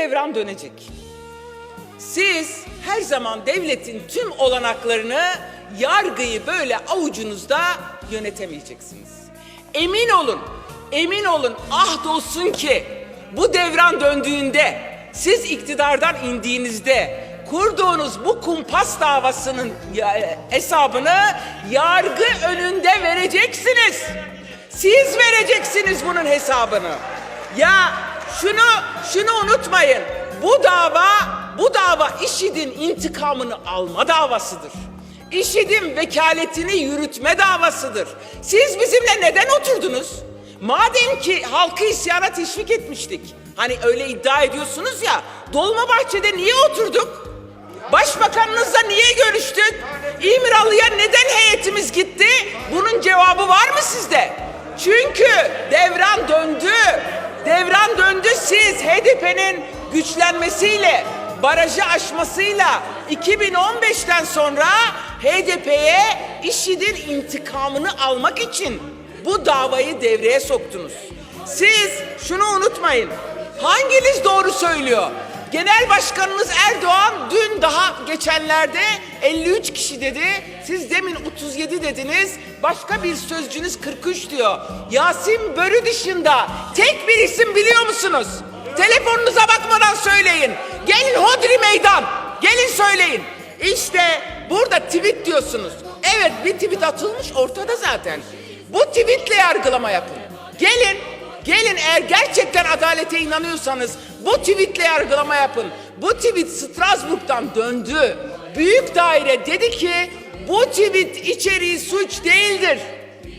devran dönecek. Siz her zaman devletin tüm olanaklarını, yargıyı böyle avucunuzda yönetemeyeceksiniz. Emin olun, emin olun ahd olsun ki bu devran döndüğünde, siz iktidardan indiğinizde kurduğunuz bu kumpas davasının ya- hesabını yargı önünde vereceksiniz. Siz vereceksiniz bunun hesabını. Ya şunu şunu unutmayın. Bu dava bu dava IŞİD'in intikamını alma davasıdır. IŞİD'in vekaletini yürütme davasıdır. Siz bizimle neden oturdunuz? Madem ki halkı isyana teşvik etmiştik. Hani öyle iddia ediyorsunuz ya. Dolmabahçe'de niye oturduk? Başbakanınızla niye görüştük? İmralı'ya neden heyetimiz gitti? Bunun cevabı var mı sizde? Çünkü devran döndü. Siz HDP'nin güçlenmesiyle, barajı aşmasıyla 2015'ten sonra HDP'ye IŞİD'in intikamını almak için bu davayı devreye soktunuz. Siz şunu unutmayın. Hanginiz doğru söylüyor? Genel Başkanınız Erdoğan dün daha geçenlerde 53 kişi dedi. Siz demin 37 dediniz. Başka bir sözcünüz 43 diyor. Yasin Börü dışında tek bir isim biliyor musunuz? Telefonunuza bakmadan söyleyin. Gelin Hodri Meydan. Gelin söyleyin. İşte burada tweet diyorsunuz. Evet bir tweet atılmış ortada zaten. Bu tweetle yargılama yapın. Gelin Gelin eğer gerçekten adalete inanıyorsanız bu tweetle yargılama yapın. Bu tweet Strasbourg'dan döndü. Büyük daire dedi ki bu tweet içeriği suç değildir.